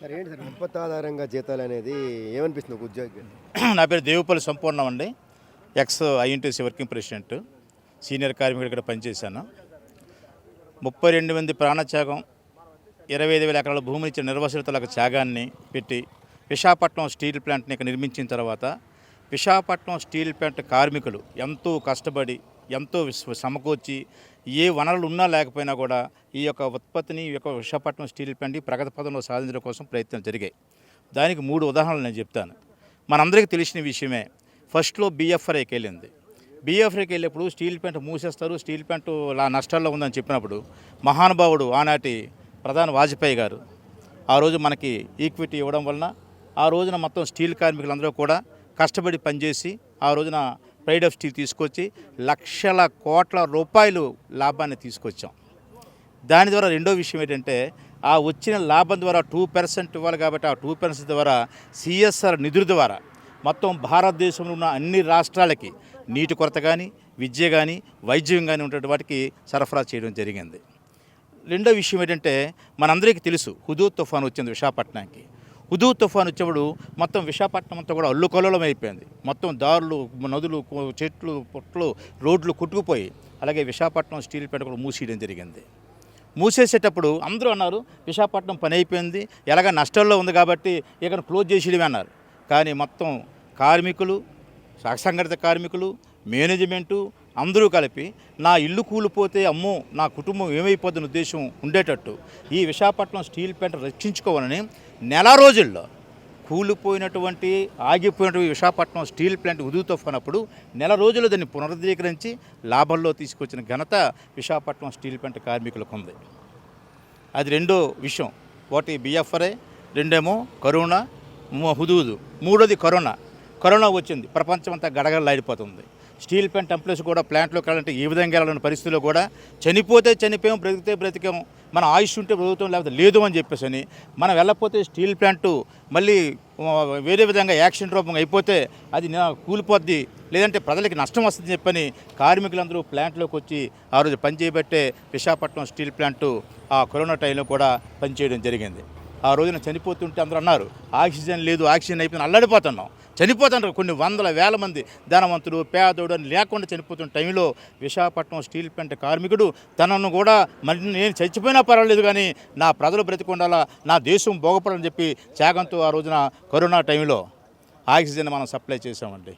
Sir ఏంటి sir ఉత్పత్తి ఆధారంగా జీతాలు అనేది ఏమనిపిస్తుంది ఒక ఉద్యోగి నా పేరు దేవుపల్లి సంపూర్ణం అండి. Ex INTUC working president. Senior కార్మికుడు ఇక్కడ పనిచేశాను. ముప్పై రెండు మంది ప్రాణత్యాగం ఇరవై ఐదు వేల ఎకరాల భూమిని ఇచ్చిన నిర్వసితులకు త్యాగాన్ని పెట్టి విశాఖపట్నం స్టీల్ ప్లాంట్ని ఇక్కడ నిర్మించిన తర్వాత విశాఖపట్నం స్టీల్ ప్లాంట్ కార్మికులు ఎంతో కష్టపడి ఎంతో సమకూర్చి ఏ వనరులు ఉన్నా లేకపోయినా కూడా ఈ యొక్క ఉత్పత్తిని ఈ యొక్క విశాఖపట్నం స్టీల్ ప్లాంట్ ప్రగతి పదంలో సాధించడం కోసం ప్రయత్నం జరిగాయి. దానికి మూడు ఉదాహరణలు నేను చెప్తాను. మనందరికీ తెలిసిన విషయమే ఫస్ట్లో బిఎఫ్ఆర్ఐకి వెళ్ళింది. బీఎఫ్ఐకి వెళ్ళినప్పుడు స్టీల్ ప్లాంట్ మూసేస్తారు స్టీల్ ప్లాంట్ లా నష్టాల్లో ఉందని చెప్పినప్పుడు మహానుభావుడు ఆనాటి ప్రధాని వాజ్పేయి గారు ఆ రోజు మనకి ఈక్విటీ ఇవ్వడం వలన ఆ రోజున మొత్తం స్టీల్ కార్మికులందరూ కూడా కష్టపడి పనిచేసి ఆ రోజున ప్రైడ్ ఆఫ్ స్టీల్ తీసుకొచ్చి లక్షల కోట్ల రూపాయలు లాభాన్ని తీసుకొచ్చాం. దాని ద్వారా రెండో విషయం ఏంటంటే ఆ వచ్చిన లాభం ద్వారా టూ పర్సెంట్ ఇవ్వాలి కాబట్టి ఆ టూ పర్సెంట్ ద్వారా సిఎస్ఆర్ నిధుల ద్వారా మొత్తం భారతదేశంలో ఉన్న అన్ని రాష్ట్రాలకి నీటి కొరత కానీ విద్య కానీ వైద్యం కానీ ఉండే వాటికి సరఫరా చేయడం జరిగింది. రెండో విషయం ఏంటంటే మనందరికీ తెలుసు హుదూ తుఫాన్ వచ్చింది విశాఖపట్నానికి. హుదూ తుఫాన్ వచ్చినప్పుడు మొత్తం విశాఖపట్నం అంతా కూడా అల్లుకల్లోలం అయిపోయింది. మొత్తం దారులు నదులు చెట్లు పొట్లు రోడ్లు కొట్టుకుపోయి అలాగే విశాఖపట్నం స్టీల్ ప్లాంట్ కూడా మూసేయడం జరిగింది. మూసేసేటప్పుడు అందరూ అన్నారు విశాఖపట్నం పని అయిపోయింది ఎలాగ నష్టాల్లో ఉంది కాబట్టి ఇక్కడ క్లోజ్ చేసేయడమే అన్నారు. కానీ మొత్తం కార్మికులు అసంఘటిత కార్మికులు మేనేజ్మెంటు అందరూ కలిపి నా ఇల్లు కూలిపోతే అమ్మో నా కుటుంబం ఏమైపోతున్న ఉద్దేశం ఉండేటట్టు ఈ విశాఖపట్నం స్టీల్ ప్లాంట్ రక్షించుకోవాలని నెల రోజుల్లో కూలిపోయినటువంటి ఆగిపోయినటువంటి విశాఖపట్నం స్టీల్ ప్లాంట్ ఉదుగు తుఫాన్ నెల రోజులు దాన్ని పునరుద్ధీకరించి లాభంలో తీసుకొచ్చిన ఘనత విశాఖపట్నం స్టీల్ ప్లాంట్ కార్మికులకు ఉంది. అది రెండో విషయం. ఒకటి బిఎఫ్ఆర్ఏ రెండేమో కరోనా హుదూదు మూడోది కరోనా. కరోనా వచ్చింది. ప్రపంచం అంతా గడగడలాడిపోతుంది. స్టీల్ ప్లాంట్ ఎంప్లాయీస్ కూడా ప్లాంట్లోకి వెళ్ళాలంటే ఏ విధంగా వెళ్ళాలని పరిస్థితుల్లో కూడా చనిపోతే చనిపోయాం బ్రతికితే బ్రతికాం మన ఆయుష్ ఉంటే ప్రభుత్వం లేకపోతే లేదు అని చెప్పేసి అని మనం వెళ్ళకపోతే స్టీల్ ప్లాంటు మళ్ళీ వేరే విధంగా యాక్షన్ రూపంగా అయిపోతే అది కూలిపోద్ది లేదంటే ప్రజలకి నష్టం వస్తుంది చెప్పని కార్మికులందరూ ప్లాంట్లోకి వచ్చి ఆ రోజు పనిచేయబట్టే విశాఖపట్నం స్టీల్ ప్లాంటు ఆ కరోనా టైంలో కూడా పనిచేయడం జరిగింది. ఆ రోజున చనిపోతుంటే అందరూ అన్నారు ఆక్సిజన్ లేదు ఆక్సిజన్ అయిపోయింది అల్లడిపోతున్నాం. చనిపోతున్నారు కొన్ని వందల వేల మంది. ధనవంతుడు పేదోడు అని లేకుండా చనిపోతున్న టైంలో విశాఖపట్నం స్టీల్ ప్లాంట్ కార్మికుడు తనను కూడా మరి నేను చచ్చిపోయినా పర్వాలేదు కానీ నా ప్రజలు బ్రతికుండాలా నా దేశం బాగుపడాలని చెప్పి త్యాగంతో ఆ రోజున కరోనా టైంలో ఆక్సిజన్ మనం సప్లై చేసామండి